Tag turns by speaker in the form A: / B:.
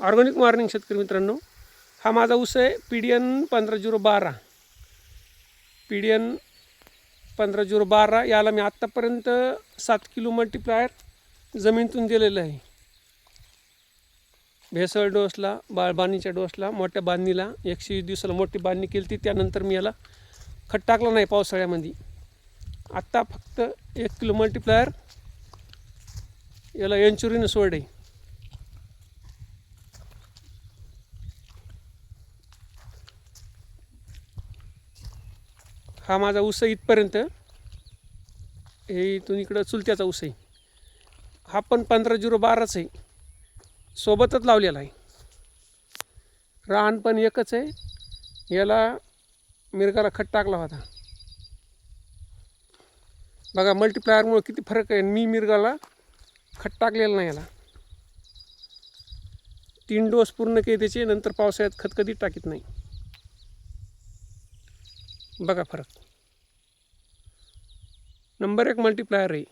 A: Organic morning शेतकरी मित्रांनो हा माझा ऊस आहे पी डी एन पंधरा झिरो बारा. पी डी एन पंधरा झिरो बारा याला मी आत्तापर्यंत सात किलो मल्टीप्लायर जमिनीतून दिलेलं आहे. भेसळ डोसला बाळबाणीच्या डोसला मोठ्या बांधणीला एकशे वीस दिवसाला मोठी बांधणी केली ती त्यानंतर मी याला खत टाकला नाही पावसाळ्यामध्ये. आत्ता फक्त एक किलो मल्टीप्लायर याला एंचुरीनं सोडे हा माझा उस इथपर्यंत. हे इथून इकडं चुलत्याचा ऊस आहे हा पण पंधरा झिरो बाराच आहे. सोबतच लावलेला आहे. रान पण एकच आहे. याला मिरगाला खत टाकला होता. बघा मल्टीप्लायरमुळे किती फरक आहे. मी मिरगाला खत टाकलेलं नाही याला. तीन डोस पूर्ण केले त्याचे नंतर पावसाळ्यात खत कधी टाकीत नाही. बघा फरक. नंबर एक मल्टिप्लायर आहे.